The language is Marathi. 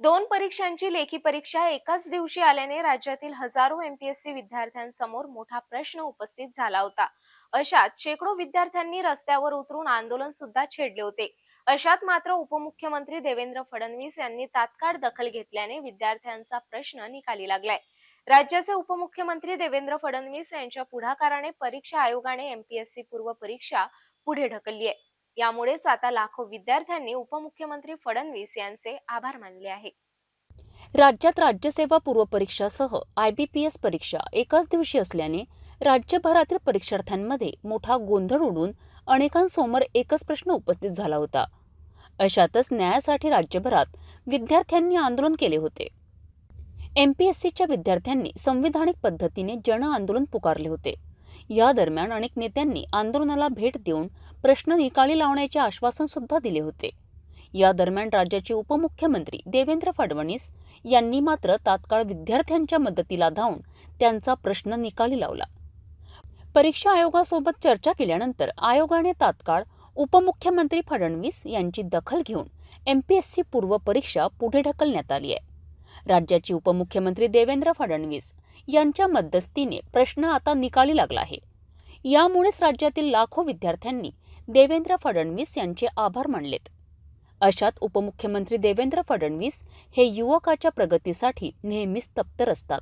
दोन परीक्षांची लेखी परीक्षा एकाच दिवशी आल्याने राज्यातील हजारो एमपीएससी विद्यार्थ्यांसमोर मोठा प्रश्न उपस्थित झाला होता. अशात शेकडो विद्यार्थ्यांनी रस्त्यावर उतरून आंदोलन सुद्धा छेडले होते. अशात मात्र उपमुख्यमंत्री देवेंद्र फडणवीस यांनी तात्काळ दखल घेतल्याने विद्यार्थ्यांचा प्रश्न निकाली लागलाय. राज्याचे उपमुख्यमंत्री देवेंद्र फडणवीस यांच्या पुढाकाराने परीक्षा आयोगाने एमपीएससी पूर्व परीक्षा पुढे ढकलली आहे. यामुळेच आता लाखो विद्यार्थ्यांनी उपमुख्यमंत्री फडणवीस यांचे आभार मानले आहे. राज्यात राज्यसेवा पूर्व परीक्षासह आय बी पी एस परीक्षा एकाच दिवशी असल्याने राज्यभरातील परीक्षार्थ्यांमध्ये मोठा गोंधळ उडून अनेकांसमोर एकच प्रश्न उपस्थित झाला होता. अशातच न्यायासाठी राज्यभरात विद्यार्थ्यांनी आंदोलन केले होते. एम पी एस सीच्या विद्यार्थ्यांनी संविधानिक पद्धतीने जन आंदोलन पुकारले होते. या दरम्यान अनेक नेत्यांनी आंदोलनाला भेट देऊन प्रश्न निकाली लावण्याचे आश्वासन सुद्धा दिले होते. या दरम्यान राज्याचे उपमुख्यमंत्री देवेंद्र फडणवीस यांनी मात्र तात्काळ विद्यार्थ्यांच्या मदतीला धावून त्यांचा प्रश्न निकाली लावला. परीक्षा आयोगासोबत चर्चा केल्यानंतर आयोगाने तात्काळ उपमुख्यमंत्री फडणवीस यांची दखल घेऊन एमपीएससी पूर्व परीक्षा पुढे ढकलण्यात आली आहे. राज्याचे उपमुख्यमंत्री देवेंद्र फडणवीस यांच्या मध्यस्थीने प्रश्न आता निकाली लागला आहे. यामुळेच राज्यातील लाखो विद्यार्थ्यांनी देवेंद्र फडणवीस यांचे आभार मानलेत. अशात उपमुख्यमंत्री देवेंद्र फडणवीस हे युवकाच्या प्रगतीसाठी नेहमीच तप्तर असतात